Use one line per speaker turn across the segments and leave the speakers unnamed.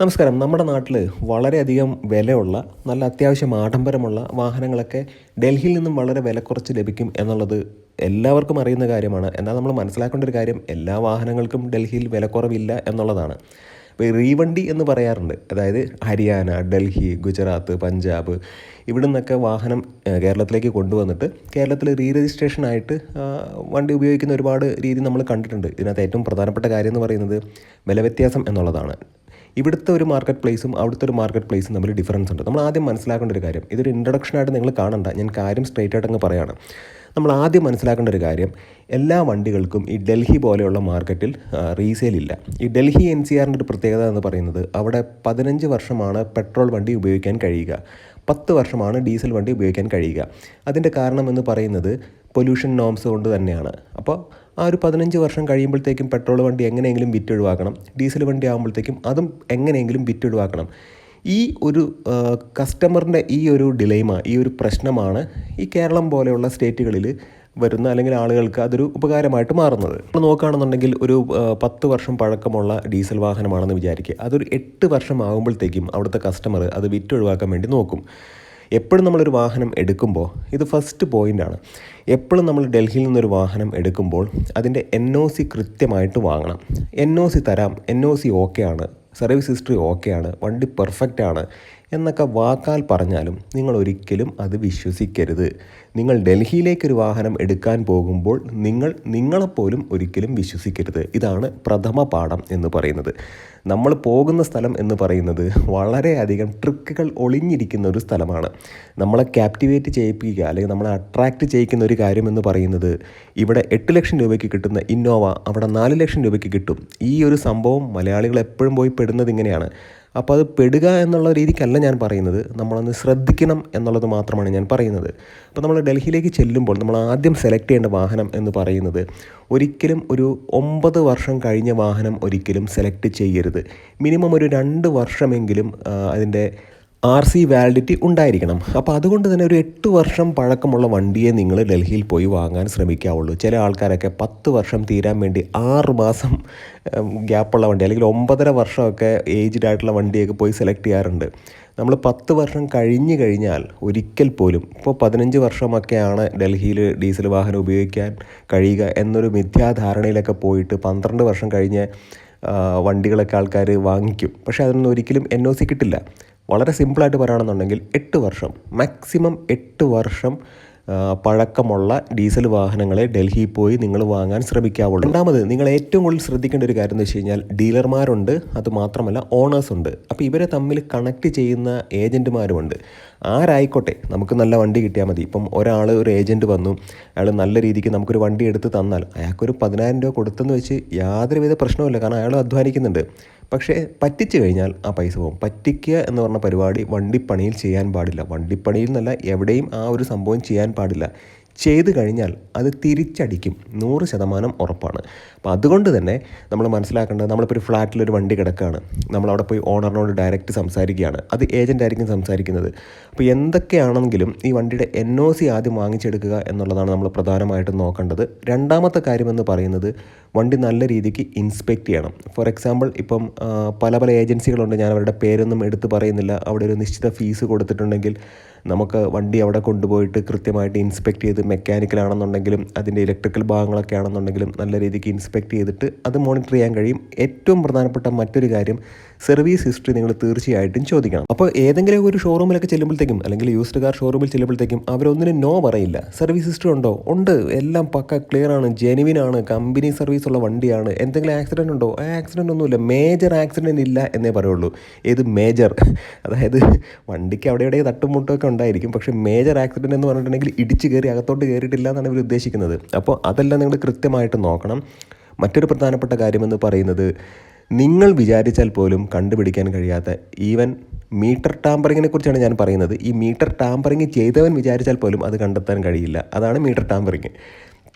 നമസ്കാരം. നമ്മുടെ നാട്ടിൽ വളരെയധികം വിലയുള്ള നല്ല അത്യാവശ്യം ആഡംബരമുള്ള വാഹനങ്ങളൊക്കെ ഡൽഹിയിൽ നിന്നും വളരെ വില കുറച്ച് ലഭിക്കും എന്നുള്ളത് എല്ലാവർക്കും അറിയുന്ന കാര്യമാണ്. എന്നാൽ നമ്മൾ മനസ്സിലാക്കേണ്ട ഒരു കാര്യം എല്ലാ വാഹനങ്ങൾക്കും ഡൽഹിയിൽ വിലക്കുറവില്ല എന്നുള്ളതാണ്. ഇപ്പോൾ റീവണ്ടി എന്ന് പറയാറുണ്ട്. അതായത് ഹരിയാന ഡൽഹി ഗുജറാത്ത് പഞ്ചാബ് ഇവിടെ നിന്നൊക്കെ വാഹനം കേരളത്തിലേക്ക് കൊണ്ടുവന്നിട്ട് കേരളത്തിൽ റീ രജിസ്ട്രേഷൻ ആയിട്ട് വണ്ടി ഉപയോഗിക്കുന്ന ഒരുപാട് രീതി നമ്മൾ കണ്ടിട്ടുണ്ട്. ഇതിനകത്ത് ഏറ്റവും പ്രധാനപ്പെട്ട കാര്യം എന്ന് പറയുന്നത് വില വ്യത്യാസം എന്നുള്ളതാണ്. ഇവിടുത്തെ ഒരു മാർക്കറ്റ് പ്ലേസും അവിടുത്തെ ഒരു മാർക്കറ്റ് പ്ലേസും തമ്മിൽ ഡിഫറൻസ് ഉണ്ട്. നമ്മൾ ആദ്യം മനസ്സിലാക്കേണ്ട ഒരു കാര്യം ഇതൊരു ഇൻട്രൊഡക്ഷനായിട്ട് നിങ്ങൾ കാണണ്ട. ഞാൻ കാര്യം സ്ട്രേറ്റ് ആയിട്ട് അങ്ങ് പറയാണ്. നമ്മൾ ആദ്യം മനസ്സിലാക്കേണ്ട ഒരു കാര്യം എല്ലാ വണ്ടികൾക്കും ഈ ഡൽഹി പോലെയുള്ള മാർക്കറ്റിൽ റീസെയിൽ ഇല്ല. ഈ ഡൽഹി എൻ സി ആറിന്റെ ഒരു പ്രത്യേകത എന്ന് പറയുന്നത് അവിടെ പതിനഞ്ച് വർഷമാണ് പെട്രോൾ വണ്ടി ഉപയോഗിക്കാൻ കഴിയുക. പത്ത് വർഷമാണ് ഡീസൽ വണ്ടി ഉപയോഗിക്കാൻ കഴിയുക. അതിന്റെ കാരണം എന്ന് പറയുന്നത് പൊല്യൂഷൻ നോംസ് കൊണ്ട് തന്നെയാണ്. അപ്പോൾ ആ ഒരു പതിനഞ്ച് വർഷം കഴിയുമ്പോഴത്തേക്കും പെട്രോൾ വണ്ടി എങ്ങനെയെങ്കിലും വിറ്റൊഴിവാക്കണം ഡീസൽ വണ്ടി ആകുമ്പോഴത്തേക്കും അതും എങ്ങനെയെങ്കിലും വിറ്റൊഴിവാക്കണം ഈ ഒരു കസ്റ്റമറിന്റെ ഈ ഒരു ഡിലൈമ ഈ ഒരു പ്രശ്നമാണ് ഈ കേരളം പോലെയുള്ള സ്റ്റേറ്റുകളിൽ വരുന്ന അല്ലെങ്കിൽ ആളുകൾക്ക് അതൊരു ഉപകാരമായിട്ട് മാറുന്നത്. നമ്മൾ നോക്കുകയാണെന്നുണ്ടെങ്കിൽ ഒരു പത്ത് വർഷം പഴക്കമുള്ള ഡീസൽ വാഹനമാണെന്ന് വിചാരിക്കുക. അതൊരു എട്ട് വർഷം ആകുമ്പോഴത്തേക്കും അവിടുത്തെ കസ്റ്റമർ അത് വിറ്റൊഴിവാക്കാൻ വേണ്ടി നോക്കും. എപ്പോഴും നമ്മളൊരു വാഹനം എടുക്കുമ്പോൾ ഇത് ഫസ്റ്റ് പോയിന്റാണ് എപ്പോഴും നമ്മൾ ഡൽഹിയിൽ നിന്നൊരു വാഹനം എടുക്കുമ്പോൾ അതിന്റെ എൻ ഒ സി കൃത്യമായിട്ട് വാങ്ങണം. എൻ ഒ സി തരാം. എൻ ഒ സി ഓക്കെ ആണ്. സർവീസ് ഹിസ്റ്ററി ഓക്കെ ആണ്. വണ്ടി പെർഫെക്റ്റ് ആണ്. എന്നൊക്കെ വാക്കാൽ പറഞ്ഞാലും നിങ്ങൾ ഒരിക്കലും അത് വിശ്വസിക്കരുത്. നിങ്ങൾ ഡൽഹിയിലേക്കൊരു വാഹനം എടുക്കാൻ പോകുമ്പോൾ നിങ്ങൾ നിങ്ങളെപ്പോലും ഒരിക്കലും വിശ്വസിക്കരുത്. ഇതാണ് പ്രഥമ പാഠം എന്ന് പറയുന്നത്. നമ്മൾ പോകുന്ന സ്ഥലം എന്ന് പറയുന്നത് വളരെയധികം ട്രിക്കുകൾ ഒളിഞ്ഞിരിക്കുന്ന ഒരു സ്ഥലമാണ്. നമ്മളെ ക്യാപ്റ്റിവേറ്റ് ചെയ്യിപ്പിക്കുക അല്ലെങ്കിൽ നമ്മളെ അട്രാക്റ്റ് ചെയ്യിക്കുന്ന ഒരു കാര്യം എന്ന് പറയുന്നത് ഇവിടെ എട്ട് ലക്ഷം രൂപയ്ക്ക് കിട്ടുന്ന ഇന്നോവ അവിടെ നാല് ലക്ഷം രൂപയ്ക്ക് കിട്ടും. ഈ ഒരു സംഭവം മലയാളികൾ എപ്പോഴും പോയി പെടുന്നത് ഇങ്ങനെയാണ്. അപ്പോൾ അത് പെടുക എന്നുള്ള രീതിക്കല്ല ഞാൻ പറയുന്നത്. നമ്മളൊന്ന് ശ്രദ്ധിക്കണം എന്നുള്ളത് മാത്രമാണ് ഞാൻ പറയുന്നത്. അപ്പോൾ നമ്മൾ ഡൽഹിയിലേക്ക് ചെല്ലുമ്പോൾ നമ്മൾ ആദ്യം സെലക്ട് ചെയ്യേണ്ട വാഹനം എന്ന് പറയുന്നത് ഒരിക്കലും ഒരു ഒമ്പത് വർഷം കഴിഞ്ഞ വാഹനം ഒരിക്കലും സെലക്ട് ചെയ്യരുത്. മിനിമം ഒരു രണ്ട് വർഷമെങ്കിലും അതിന്റെ ആർ സി വാലിഡിറ്റി ഉണ്ടായിരിക്കണം. അപ്പോൾ അതുകൊണ്ട് തന്നെ ഒരു എട്ട് വർഷം പഴക്കമുള്ള വണ്ടിയെ നിങ്ങൾ ഡൽഹിയിൽ പോയി വാങ്ങാൻ ശ്രമിക്കാവുള്ളൂ. ചില ആൾക്കാരൊക്കെ പത്ത് വർഷം തീരാൻ വേണ്ടി ആറ് മാസം ഗ്യാപ്പുള്ള വണ്ടി അല്ലെങ്കിൽ ഒമ്പതര വർഷമൊക്കെ ഏജ്ഡ് ആയിട്ടുള്ള വണ്ടിയൊക്കെ പോയി സെലക്ട് ചെയ്യാറുണ്ട്. നമ്മൾ പത്ത് വർഷം കഴിഞ്ഞ് കഴിഞ്ഞാൽ ഒരിക്കൽ പോലും ഇപ്പോൾ പതിനഞ്ച് വർഷമൊക്കെയാണ് ഡൽഹിയിൽ ഡീസൽ വാഹനം ഉപയോഗിക്കാൻ കഴിയുക എന്നൊരു മിഥ്യാധാരണയിലൊക്കെ പോയിട്ട് പന്ത്രണ്ട് വർഷം കഴിഞ്ഞ് വണ്ടികളൊക്കെ ആൾക്കാർ വാങ്ങിക്കും. പക്ഷേ അതിനൊന്നും ഒരിക്കലും എൻ ഒ സി കിട്ടില്ല. വളരെ സിമ്പിളായിട്ട് പറയുകയാണെന്നുണ്ടെങ്കിൽ എട്ട് വർഷം മാക്സിമം എട്ട് വർഷം പഴക്കമുള്ള ഡീസൽ വാഹനങ്ങളെ ഡൽഹിയിൽ പോയി നിങ്ങൾ വാങ്ങാൻ ശ്രമിക്കാവുള്ളൂ. രണ്ടാമത് നിങ്ങൾ ഏറ്റവും കൂടുതൽ ശ്രദ്ധിക്കേണ്ട ഒരു കാര്യം എന്ന് വെച്ച് കഴിഞ്ഞാൽ ഡീലർമാരുണ്ട് അത് മാത്രമല്ല ഓണേഴ്സ് ഉണ്ട് അപ്പോൾ ഇവരെ തമ്മിൽ കണക്ട് ചെയ്യുന്ന ഏജന്റുമാരുമുണ്ട് ആരായിക്കോട്ടെ നമുക്ക് നല്ല വണ്ടി കിട്ടിയാൽ മതി. ഇപ്പം ഒരാൾ ഒരു ഏജന്റ് വന്നു അയാൾ നല്ല രീതിക്ക് നമുക്കൊരു വണ്ടി എടുത്ത് തന്നാൽ അയാൾക്കൊരു പതിനായിരം രൂപ കൊടുത്തെന്ന് വെച്ച് യാതൊരുവിധ പ്രശ്നവുമില്ല. കാരണം അയാൾ അധ്വാനിക്കുന്നുണ്ട്. പക്ഷേ പറ്റിച്ചു കഴിഞ്ഞാൽ ആ പൈസ പോകും. പറ്റിക്കുക എന്ന് പറഞ്ഞ പരിപാടി വണ്ടിപ്പണിയിൽ ചെയ്യാൻ പാടില്ല. വണ്ടിപ്പണിയിൽ എന്നല്ല എവിടെയും ആ ഒരു സംഭവം ചെയ്യാൻ പാടില്ല. ചെയ്തു കഴിഞ്ഞാൽ അത് തിരിച്ചടിക്കും. നൂറ് ശതമാനം ഉറപ്പാണ്. അപ്പോൾ അതുകൊണ്ട് തന്നെ നമ്മൾ മനസ്സിലാക്കേണ്ടത് നമ്മളിപ്പോൾ ഒരു ഫ്ലാറ്റിലൊരു വണ്ടി കിടക്കുകയാണ്. നമ്മളവിടെ പോയി ഓണറിനോട് ഡയറക്റ്റ് സംസാരിക്കുകയാണ്. അത് ഏജന്റ് ആയിരിക്കും സംസാരിക്കുന്നത്. അപ്പോൾ എന്തൊക്കെയാണെങ്കിലും ഈ വണ്ടിയുടെ എൻ ഒ സി ആദ്യം വാങ്ങിച്ചെടുക്കുക എന്നുള്ളതാണ് നമ്മൾ പ്രധാനമായിട്ടും നോക്കേണ്ടത്. രണ്ടാമത്തെ കാര്യമെന്ന് പറയുന്നത് വണ്ടി നല്ല രീതിക്ക് ഇൻസ്പെക്ട് ചെയ്യണം. ഫോർ എക്സാമ്പിൾ ഇപ്പം പല പല ഏജൻസികളുണ്ട്. ഞാൻ അവരുടെ പേരൊന്നും എടുത്ത് പറയുന്നില്ല. അവിടെ ഒരു നിശ്ചിത ഫീസ് കൊടുത്തിട്ടുണ്ടെങ്കിൽ നമുക്ക് വണ്ടി അവിടെ കൊണ്ടുപോയിട്ട് കൃത്യമായിട്ട് ഇൻസ്പെക്ട് ചെയ്ത് മെക്കാനിക്കലാണെന്നുണ്ടെങ്കിലും അതിന്റെ ഇലക്ട്രിക്കൽ ഭാഗങ്ങളൊക്കെ ആണെന്നുണ്ടെങ്കിലും നല്ല രീതിക്ക് ഇൻസ്പെക്ട് ചെയ്തിട്ട് അത് മോണിറ്റർ ചെയ്യാൻ കഴിയും. ഏറ്റവും പ്രധാനപ്പെട്ട മറ്റൊരു കാര്യം സർവീസ് ഹിസ്റ്ററി നിങ്ങൾ തീർച്ചയായിട്ടും ചോദിക്കണം. അപ്പോൾ ഏതെങ്കിലും ഒരു ഷോറൂമിലൊക്കെ ചെല്ലുമ്പോഴത്തേക്കും അല്ലെങ്കിൽ യൂസ്ഡ് കാർ ഷോറൂമിൽ ചെല്ലുമ്പോഴത്തേക്കും അവരൊന്നിനും നോ പറയില്ല. സർവീസ് ഹിസ്റ്ററി ഉണ്ടോ? ഉണ്ട്. എല്ലാം പക്ക ക്ലിയർ ആണ്. ജെനുവിൻ ആണ്. കമ്പനി സർവീസ് ഉള്ള വണ്ടിയാണ്. എന്തെങ്കിലും ആക്സിഡന്റ് ഉണ്ടോ? ആ ആക്സിഡന്റ് ഒന്നുമില്ല. മേജർ ആക്സിഡന്റ് ഇല്ല എന്നേ പറയുള്ളൂ. ഏത് മേജർ അതായത് വണ്ടിക്ക് അവിടെ ഇവിടെ തട്ടുമുട്ടൊക്കെ ഉണ്ടായിരിക്കും. പക്ഷേ മേജർ ആക്സിഡന്റ് എന്ന് പറഞ്ഞിട്ടുണ്ടെങ്കിൽ ഇടിച്ച് കയറി അകത്തോട്ട് കയറിയിട്ടില്ല എന്നാണ് ഇവർ ഉദ്ദേശിക്കുന്നത്. അപ്പോൾ അതെല്ലാം നിങ്ങൾ കൃത്യമായിട്ട് നോക്കണം. മറ്റൊരു പ്രധാനപ്പെട്ട കാര്യമെന്ന് പറയുന്നത് നിങ്ങൾ വിചാരിച്ചാൽ പോലും കണ്ടുപിടിക്കാൻ കഴിയാത്ത ഈവൻ മീറ്റർ ടാമ്പറിങ്ങിനെ കുറിച്ചാണ് ഞാൻ പറയുന്നത്. ഈ മീറ്റർ ടാമ്പറിങ് ചെയ്തവൻ വിചാരിച്ചാൽ പോലും അത് കണ്ടെത്താൻ കഴിയില്ല. അതാണ് മീറ്റർ ടാമ്പറിങ്.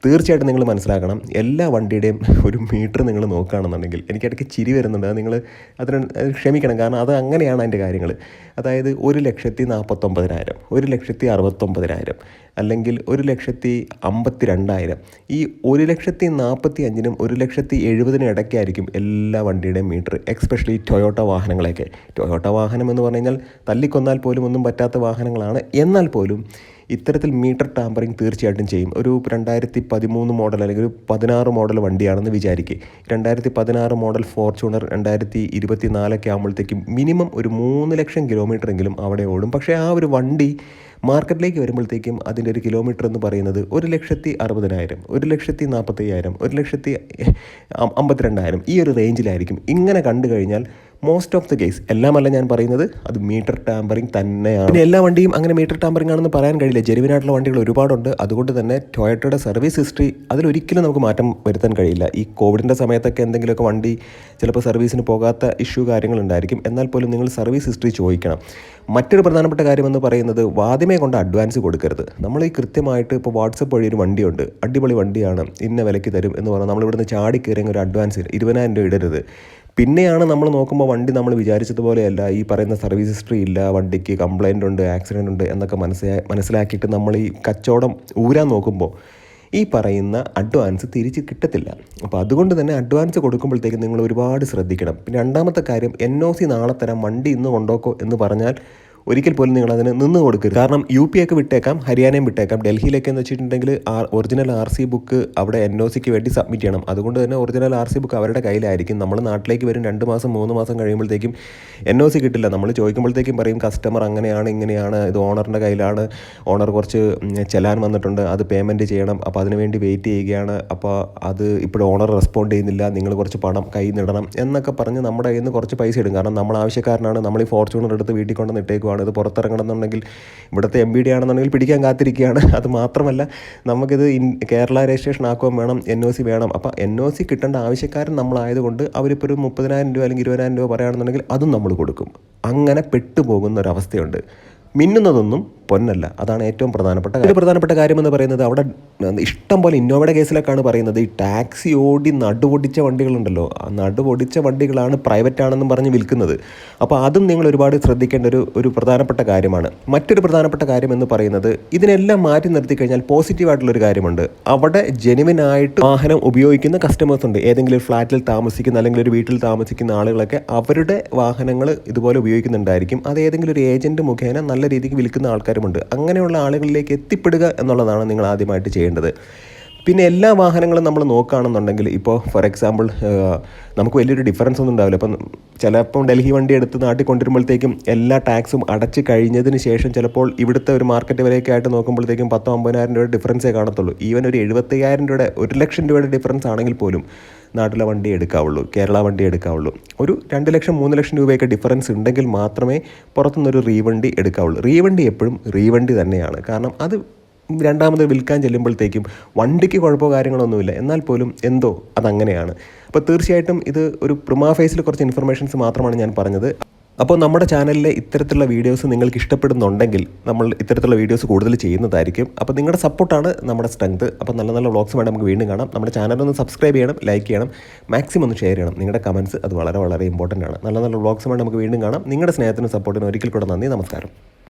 തീർച്ചയായിട്ടും നിങ്ങൾ മനസ്സിലാക്കണം എല്ലാ വണ്ടിയുടെയും ഒരു മീറ്റർ നിങ്ങൾ നോക്കുകയാണെന്നുണ്ടെങ്കിൽ എനിക്കിടയ്ക്ക് ചിരി വരുന്നുണ്ട്. നിങ്ങൾ അതിന് ക്ഷമിക്കണം കാരണം അത് അങ്ങനെയാണ് അതിന്റെ കാര്യങ്ങൾ. അതായത് ഒരു ലക്ഷത്തി നാൽപ്പത്തൊമ്പതിനായിരം ഒരു ലക്ഷത്തി അറുപത്തൊമ്പതിനായിരം അല്ലെങ്കിൽ ഒരു ലക്ഷത്തി അമ്പത്തി രണ്ടായിരം ഈ ഒരു ലക്ഷത്തി നാൽപ്പത്തി അഞ്ചിനും ഒരു ലക്ഷത്തി എഴുപതിനും ഇടയ്ക്കായിരിക്കും എല്ലാ വണ്ടിയുടെയും മീറ്റർ എക്സ്പെഷ്യലി ടൊയോട്ട വാഹനങ്ങളെയൊക്കെ. ടൊയോട്ട വാഹനം എന്ന് പറഞ്ഞു കഴിഞ്ഞാൽ തല്ലിക്കൊന്നാൽ പോലും ഒന്നും പറ്റാത്ത വാഹനങ്ങളാണ്. എന്നാൽ പോലും ഇത്തരത്തിൽ മീറ്റർ ടാമ്പറിങ് തീർച്ചയായിട്ടും ചെയ്യും. ഒരു രണ്ടായിരത്തി പതിമൂന്ന് മോഡൽ അല്ലെങ്കിൽ ഒരു പതിനാറ് മോഡൽ വണ്ടിയാണെന്ന് വിചാരിക്കുക രണ്ടായിരത്തി പതിനാറ് മോഡൽ ഫോർച്യൂണർ രണ്ടായിരത്തി ഇരുപത്തി നാലൊക്കെ ആകുമ്പോഴത്തേക്കും മിനിമം ഒരു മൂന്ന് ലക്ഷം കിലോമീറ്റർ എങ്കിലും അവിടെ ഓടും. പക്ഷേ ആ ഒരു വണ്ടി മാർക്കറ്റിലേക്ക് വരുമ്പോഴത്തേക്കും അതിന്റെ ഒരു കിലോമീറ്റർ എന്ന് പറയുന്നത് ഒരു ലക്ഷത്തി അറുപതിനായിരം ഒരു ലക്ഷത്തി നാൽപ്പത്തയ്യായിരം ഒരു ലക്ഷത്തി അമ്പത്തിരണ്ടായിരം ഈ ഒരു റേഞ്ചിലായിരിക്കും ഇങ്ങനെ കണ്ടു കഴിഞ്ഞാൽ മോസ്റ്റ് ഓഫ് ദ കേസ് എല്ലാമല്ല ഞാൻ പറയുന്നത് അത് മീറ്റർ ടാമ്പറിങ് തന്നെയാണ്. പിന്നെ എല്ലാ വണ്ടിയും അങ്ങനെ മീറ്റർ ടാമ്പറിങ് ആണെന്ന് പറയാൻ കഴിയില്ല. ജെനുവിനായിട്ടുള്ള വണ്ടികൾ ഒരുപാടുണ്ട്. അതുകൊണ്ട് തന്നെ ടൊയറ്റയുടെ സർവീസ് ഹിസ്റ്ററി അതിലൊരിക്കലും നമുക്ക് മാറ്റം വരുത്താൻ കഴിയില്ല. ഈ കോവിഡിന്റെ സമയത്തൊക്കെ എന്തെങ്കിലുമൊക്കെ വണ്ടി ചിലപ്പോൾ സർവീസിന് പോകാത്ത ഇഷ്യൂ കാര്യങ്ങളുണ്ടായിരിക്കും. എന്നാൽ പോലും നിങ്ങൾ സർവീസ് ഹിസ്റ്ററി ചോദിക്കണം. മറ്റൊരു പ്രധാനപ്പെട്ട കാര്യമെന്ന് പറയുന്നത് വാദ്യമേ കൊണ്ട് അഡ്വാൻസ് കൊടുക്കരുത്. നമ്മൾ ഈ കൃത്യമായിട്ട് ഇപ്പോൾ വാട്സപ്പ് വഴി ഒരു വണ്ടിയുണ്ട്. അടിപൊളി വണ്ടിയാണ്. ഇന്ന വിലയ്ക്ക് തരും എന്ന് പറഞ്ഞാൽ നമ്മളിവിടുന്ന് ചാടി കയറിയ ഒരു അഡ്വാൻസ് ഇരുപതിനായിരം രൂപ ഇടരുത്. പിന്നെയാണ് നമ്മൾ നോക്കുമ്പോൾ വണ്ടി നമ്മൾ വിചാരിച്ചതുപോലെയല്ല ഈ പറയുന്ന സർവീസ് ഹിസ്റ്ററി ഇല്ല വണ്ടിക്ക് കംപ്ലൈന്റ് ഉണ്ട് ആക്സിഡന്റ് ഉണ്ട് എന്നൊക്കെ മനസ്സിലാ മനസ്സിലാക്കിയിട്ട് നമ്മൾ ഈ കച്ചവടം ഊരാൻ നോക്കുമ്പോൾ ഈ പറയുന്ന അഡ്വാൻസ് തിരിച്ച് കിട്ടത്തില്ല. അപ്പോൾ അതുകൊണ്ട് തന്നെ അഡ്വാൻസ് കൊടുക്കുമ്പോഴത്തേക്കും നിങ്ങൾ ഒരുപാട് ശ്രദ്ധിക്കണം. പിന്നെ രണ്ടാമത്തെ കാര്യം എൻ ഒ സി നാളെ തരാം വണ്ടി ഇന്ന് കൊണ്ടുപോക്കോ എന്ന് പറഞ്ഞാൽ ഒരിക്കൽ പോലും നിങ്ങൾ അതിന് നിന്ന് കൊടുക്കരുത്. കാരണം യു പി ഒക്കെ വിട്ടേക്കാം ഹരിയാനയും വിട്ടേക്കാം ഡൽഹിയിലൊക്കെ എന്ന് വെച്ചിട്ടുണ്ടെങ്കിൽ ഒറിജിനൽ ആർ സി ബുക്ക് അവിടെ എൻ ഒ സിക്ക് വേണ്ടി സബ്മിറ്റ് ചെയ്യണം. അതുകൊണ്ട് തന്നെ ഒറിജിനൽ ആർ സി ബുക്ക് അവരുടെ കയ്യിലായിരിക്കും. നമ്മൾ നാട്ടിലേക്ക് വരും രണ്ട് മാസം മൂന്ന് മാസം കഴിയുമ്പോഴത്തേക്കും എൻ ഒ സി കിട്ടില്ല. നമ്മൾ ചോദിക്കുമ്പോഴത്തേക്കും പറയും കസ്റ്റമർ അങ്ങനെയാണ് ഇങ്ങനെയാണ് ഇത് ഓണറിന്റെ കയ്യിലാണ് ഓണർ കുറച്ച് ചെല്ലാൻ വന്നിട്ടുണ്ട് അത് പേയ്മെന്റ് ചെയ്യണം അപ്പോൾ അതിനുവേണ്ടി വെയിറ്റ് ചെയ്യുകയാണ് അപ്പോൾ അത് ഇപ്പോൾ ഓണർ റെസ്പോണ്ട് ചെയ്യുന്നില്ല നിങ്ങൾ കുറച്ച് പണം കൈ നിടണം എന്നൊക്കെ പറഞ്ഞ് നമ്മുടെ കയ്യിൽ നിന്ന് കുറച്ച് പൈസ ഇടും. കാരണം നമ്മൾ ആവശ്യക്കാരനാണ് നമ്മൾ ഈ ഫോർച്യൂണർ എടുത്ത് വീട്ടിൽ കൊണ്ടുവന്നിട്ടേക്കുവാണ് ഇത് പുറത്തിറങ്ങണമെന്നുണ്ടെങ്കിൽ ഇവിടുത്തെ എം ബി ഡി ആണെന്നുണ്ടെങ്കിൽ പിടിക്കാൻ കാത്തിരിക്കുകയാണ്. അത് മാത്രമല്ല നമുക്കിത് ഇൻ കേരള രജിസ്ട്രേഷൻ ആക്കുകയും വേണം എൻ ഒ സി വേണം. അപ്പോൾ എൻ ഒ സി കിട്ടേണ്ട ആവശ്യക്കാരൻ നമ്മളായതുകൊണ്ട് അവരിപ്പോൾ ഒരു മുപ്പതിനായിരം രൂപ അല്ലെങ്കിൽ ഇരുപതിനായിരം രൂപ പറയുകയാണെന്നുണ്ടെങ്കിൽ അതും നമ്മൾ കൊടുക്കും. അങ്ങനെ പെട്ടുപോകുന്ന ഒരവസ്ഥയുണ്ട് മിന്നുന്നതൊന്നും പൊന്നല്ല. അതാണ് ഏറ്റവും പ്രധാനപ്പെട്ട കാര്യം. ഒരു പ്രധാനപ്പെട്ട കാര്യം എന്ന് പറയുന്നത് അവിടെ ഇഷ്ടം പോലെ ഇന്നോവയുടെ കേസിലൊക്കെയാണ് പറയുന്നത്. ഈ ടാക്സി ഓടി നടുപൊടിച്ച വണ്ടികളുണ്ടല്ലോ. ആ നടുപൊടിച്ച വണ്ടികളാണ് പ്രൈവറ്റ് ആണെന്നും പറഞ്ഞ് വിൽക്കുന്നത്. അപ്പോൾ അതും നിങ്ങൾ ഒരുപാട് ശ്രദ്ധിക്കേണ്ട ഒരു ഒരു പ്രധാനപ്പെട്ട കാര്യമാണ്. മറ്റൊരു പ്രധാനപ്പെട്ട കാര്യം എന്ന് പറയുന്നത് ഇതിനെല്ലാം മാറ്റി നിർത്തി കഴിഞ്ഞാൽ പോസിറ്റീവായിട്ടുള്ളൊരു കാര്യമുണ്ട്. അവിടെ ജെനുവിനായിട്ട് വാഹനം ഉപയോഗിക്കുന്ന കസ്റ്റമേഴ്സ് ഉണ്ട്. ഏതെങ്കിലും ഒരു ഫ്ലാറ്റിൽ താമസിക്കുന്ന അല്ലെങ്കിൽ ഒരു വീട്ടിൽ താമസിക്കുന്ന ആളുകളൊക്കെ അവരുടെ വാഹനങ്ങൾ ഇതുപോലെ ഉപയോഗിക്കുന്നുണ്ടായിരിക്കും. അത് ഏതെങ്കിലും ഒരു ഏജന്റ് മുഖേന നല്ല രീതിക്ക് വിൽക്കുന്ന ആൾക്കാരുമുണ്ട്. അങ്ങനെയുള്ള ആളുകളിലേക്ക് എത്തിപ്പെടുക എന്നുള്ളതാണ് നിങ്ങൾ ആദ്യമായിട്ട് ചെയ്യേണ്ടത്. പിന്നെ എല്ലാ വാഹനങ്ങളും നമ്മൾ നോക്കുകയാണെന്നുണ്ടെങ്കിൽ ഇപ്പോൾ ഫോർ എക്സാമ്പിൾ നമുക്ക് വലിയൊരു ഡിഫറൻസ് ഒന്നും ഉണ്ടാവില്ല. അപ്പം ചിലപ്പം ഡൽഹി വണ്ടി എടുത്ത് നാട്ടിൽ കൊണ്ടുവരുമ്പോഴത്തേക്കും എല്ലാ ടാക്സും അടച്ച് കഴിഞ്ഞതിന് ശേഷം ചിലപ്പോൾ ഇവിടുത്തെ ഒരു മാർക്കറ്റ് വിലയൊക്കെ ആയിട്ട് നോക്കുമ്പോഴത്തേക്കും പത്തോ അമ്പതിനായിരം രൂപയുടെ ഡിഫറൻസേ കാണത്തുള്ളൂ. ഈവൻ ഒരു എഴുപത്തയ്യായിരം രൂപയുടെ ഒരു ലക്ഷം രൂപയുടെ ഡിഫറൻസ് ആണെങ്കിൽ പോലും നാട്ടിലെ വണ്ടി എടുക്കാവുള്ളൂ കേരള വണ്ടി എടുക്കാവുള്ളൂ. ഒരു രണ്ട് ലക്ഷം മൂന്ന് ലക്ഷം രൂപയൊക്കെ ഡിഫറൻസ് ഉണ്ടെങ്കിൽ മാത്രമേ പുറത്തുനിന്നൊരു റീവണ്ടി എടുക്കാവുള്ളൂ. റീവണ്ടി എപ്പോഴും റീവണ്ടി തന്നെയാണ്. കാരണം അത് രണ്ടാമത് വിൽക്കാൻ ചെല്ലുമ്പോഴത്തേക്കും വണ്ടിക്ക് കുഴപ്പമോ കാര്യങ്ങളൊന്നുമില്ല. എന്നാൽ പോലും എന്തോ അതങ്ങനെയാണ്. അപ്പോൾ തീർച്ചയായിട്ടും ഇത് ഒരു പ്രിമാ ഫേസിൽ കുറച്ച് ഇൻഫർമേഷൻസ് മാത്രമാണ് ഞാൻ പറഞ്ഞത്. അപ്പോൾ നമ്മുടെ ചാനലിലെ ഇത്തരത്തിലുള്ള വീഡിയോസ് നിങ്ങൾക്ക് ഇഷ്ടപ്പെടുന്നുണ്ടെങ്കിൽ നമ്മൾ ഇത്തരത്തിലുള്ള വീഡിയോസ് കൂടുതൽ ചെയ്യുന്നതായിരിക്കും. അപ്പോൾ നിങ്ങളുടെ സപ്പോർട്ടാണ് നമ്മുടെ സ്ട്രെങ്ത്. അപ്പോൾ നല്ല നല്ല വ്ളോഗ്സ് വേണം നമുക്ക് വീണ്ടും കാണാം. നമ്മുടെ ചാനലൊന്ന് സബ്സ്ക്രൈബ് ചെയ്യണം ലൈക്ക് ചെയ്യണം മാക്സിമം ഒന്ന് ഷെയർ ചെയ്യണം. നിങ്ങളുടെ കമൻസ് അത് വളരെ വളരെ ഇമ്പോർട്ടന്റ് ആണ്. നല്ല നല്ല വ്ളോഗ്സ് വേണം നമുക്ക് വീണ്ടും കാണാം. നിങ്ങളുടെ സ്നേഹത്തിനും സപ്പോർട്ടിനും ഒരിക്കൽ കൂടെ നന്ദി നമസ്കാരം.